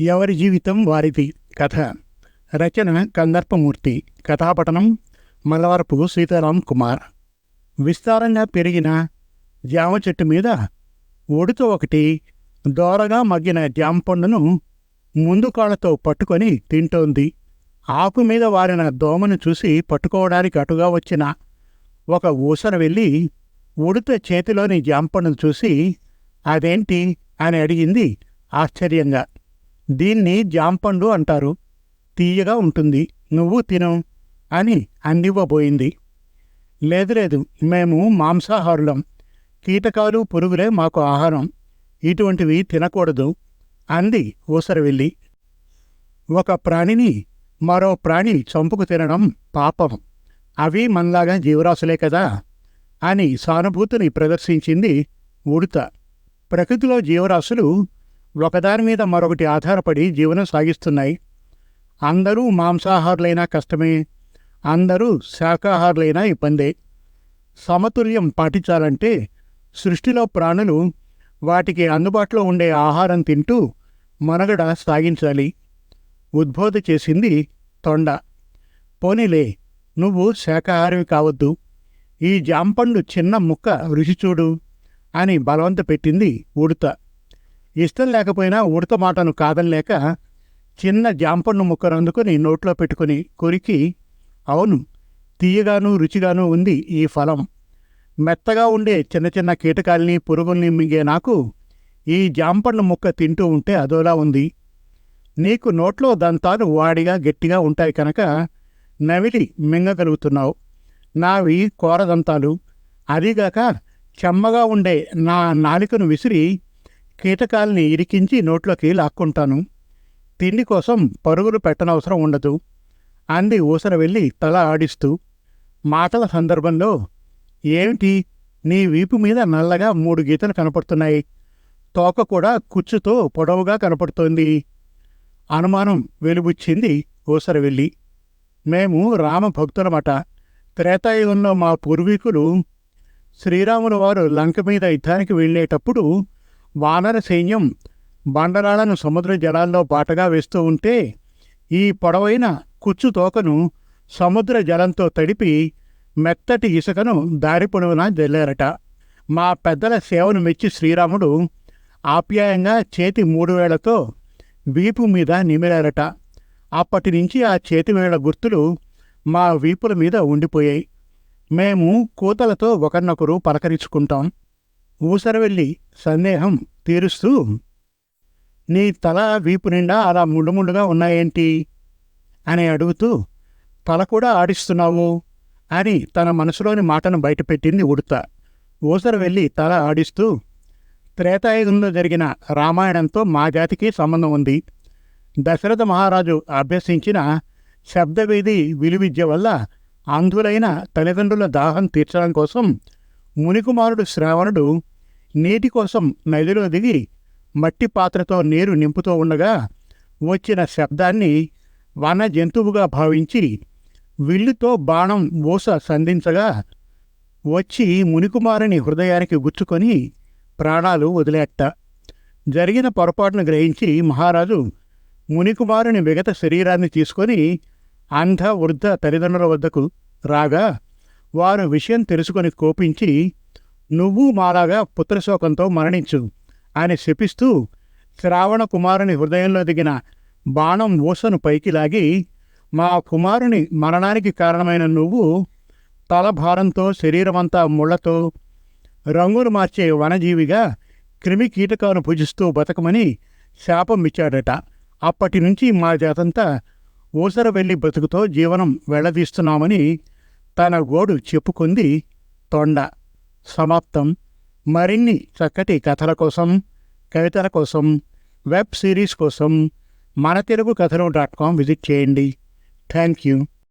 ఎవరి జీవితం వారిది. కథ. రచన కందర్పమూర్తి. కథాపటనం మలవరపు సీతారాం కుమార్. విస్తారంగా పెరిగిన జామ చెట్టు మీద ఒడితో ఒకటి దోరగా మగ్గిన జామ పండును ముందు కాళ్ళతో పట్టుకొని తింటోంది. ఆకు మీద వారిన దోమను చూసి పట్టుకోవడానికి అటుగా వచ్చిన ఒక ఊసర వెళ్ళి ఉడుత చేతిలోని జాంపండును చూసి అదేంటి? అని అడిగింది ఆశ్చర్యంగా. దీన్ని జాంపండు అంటారు. తీయగా ఉంటుంది. నువ్వు తిను అని అందివ్వబోయింది. లేదు లేదు మేము మాంసాహారులం. కీటకాలు పురుగులే మాకు ఆహారం. ఇటువంటివి తినకూడదు అంది ఊసరవెల్లి. ఒక ప్రాణిని మరో ప్రాణి చంపుకు తినడం పాపం. అవి మనలాగా జీవరాశులే కదా అని సానుభూతిని ప్రదర్శించింది ఉడత. ప్రకృతిలో జీవరాశులు ఒకదాని మీద మరొకటి ఆధారపడి జీవనం సాగిస్తున్నాయి. అందరూ మాంసాహారులైనా కష్టమే. అందరూ శాకాహారులైనా ఇబ్బందే. సమతుల్యం పాటించాలంటే సృష్టిలో ప్రాణులు వాటికి అందుబాటులో ఉండే ఆహారం తింటూ మనగడ సాగించాలి. ఉద్బోధ చేసింది తొండ. పోనీలే నువ్వు శాకాహారివి కావద్దు. ఈ జాంపండు చిన్న ముక్క రుచి చూడు అని బలవంత పెట్టింది ఉడత. ఇష్టం లేకపోయినా ఉడత మాటను కాదనలేక చిన్న జాంపండు ముక్కను అందుకొని నోట్లో పెట్టుకుని కొరికి అవును తీయగాను రుచిగాను ఉంది ఈ ఫలం. మెత్తగా ఉండే చిన్న చిన్న కీటకాల్ని పురుగుల్ని మింగే నాకు ఈ జాంపండు ముక్క తింటూ ఉంటే అదోలా ఉంది. నీకు నోట్లో దంతాలు వాడిగా గట్టిగా ఉంటాయి కనుక నవిలి మింగగలుగుతున్నావు. నావి కోరదంతాలు. అదీగాక చెమ్మగా ఉండే నా నాలికను విసిరి కీటకాల్ని ఇరికించి నోట్లోకి లాక్కుంటాను. తిండి కోసం పరుగులు పెట్టనవసరం ఉండదు. అంది ఊసర వెళ్ళి తల ఆడిస్తూ. మాటల సందర్భంలో ఏమిటి? నీ వీపు మీద నల్లగా మూడు గీతలు కనపడుతున్నాయి. తోక కూడా కుచ్చుతో పొడవుగా కనపడుతోంది. అనుమానం వెలుబుచ్చింది ఊసరవెల్లి మేము రామ భక్తులమట త్రేతాయుగంలో మా పూర్వీకులు శ్రీరాముల వారు లంక మీద యుద్ధానికి వెళ్ళేటప్పుడు వానర సైన్యం బండరాళ్ళను సముద్ర జలాల్లో బాటగా వేస్తూ ఉంటే ఈ పొడవైన కుచ్చు తోకను సముద్ర జలంతో తడిపి మెత్తటి ఇసుకను దారి పొడవున జల్లారట. మా పెద్దల సేవను మెచ్చి శ్రీరాముడు ఆప్యాయంగా చేతి మూడు వేళ్ళతో వీపు మీద నిమిరారట. అప్పటి నుంచి ఆ చేతి వేళ్ళ గుర్తులు మా వీపుల మీద ఉండిపోయాయి. మేము కూతలతో ఒకరినొకరు పలకరించుకుంటాం. ఊసరవెల్లి సందేహం తీరుస్తూ నీ తల వీపు నిండా అలా ముండుముండుగా ఉన్నాయేంటి? అని అడుగుతూ తల కూడా ఆడిస్తున్నావు అని తన మనసులోని మాటను బయటపెట్టింది ఉడత. ఊసర వెళ్ళి తల ఆడిస్తూ త్రేతాయుగంలో జరిగిన రామాయణంతో మా జాతికి సంబంధం ఉంది. దశరథ మహారాజు అభ్యసించిన శబ్దవేది విలువిద్య వల్ల అంధులైన తల్లిదండ్రుల దాహం తీర్చడం కోసం మునికుమారుడు శ్రావణుడు నీటి కోసం నదిలో దిగి మట్టి పాత్రతో నీరు నింపుతూ ఉండగా వచ్చిన శబ్దాన్ని వన జంతువుగా భావించి విల్లుతో బాణం ఊస సంధించగా వచ్చి మునికుమారుని హృదయానికి గుచ్చుకొని ప్రాణాలు వదిలేట. జరిగిన పొరపాటును గ్రహించి మహారాజు మునికుమారుని విగత శరీరాన్ని తీసుకొని అంధ వృద్ధ తల్లిదండ్రుల వద్దకు రాగా వారు విషయం తెలుసుకొని కోపించి నువ్వు మాలాగా పుత్రశోకంతో మరణించు. అని శపిస్తూ శ్రావణ కుమారుని హృదయంలో దిగిన బాణం ఊసను పైకి లాగి మా కుమారుని మరణానికి కారణమైన నువ్వు తల భారంతో శరీరమంతా ముళ్ళతో రంగులు మార్చే వనజీవిగా క్రిమి కీటకాలను పూజిస్తూ బతకమని శాపం ఇచ్చాడట అప్పటి నుంచి మా జాతంతా ఊసర వెళ్ళి బతుకుతో జీవనం వెళ్ళదీస్తున్నామని తన గోడు చెప్పుకుంది తొండ. సమాప్తం. మరిన్ని చక్కటి కథల కోసం కవితల కోసం వెబ్ సిరీస్ కోసం మన తెలుగు కథలు డాట్ కామ్ విజిట్ చేయండి. Thank you.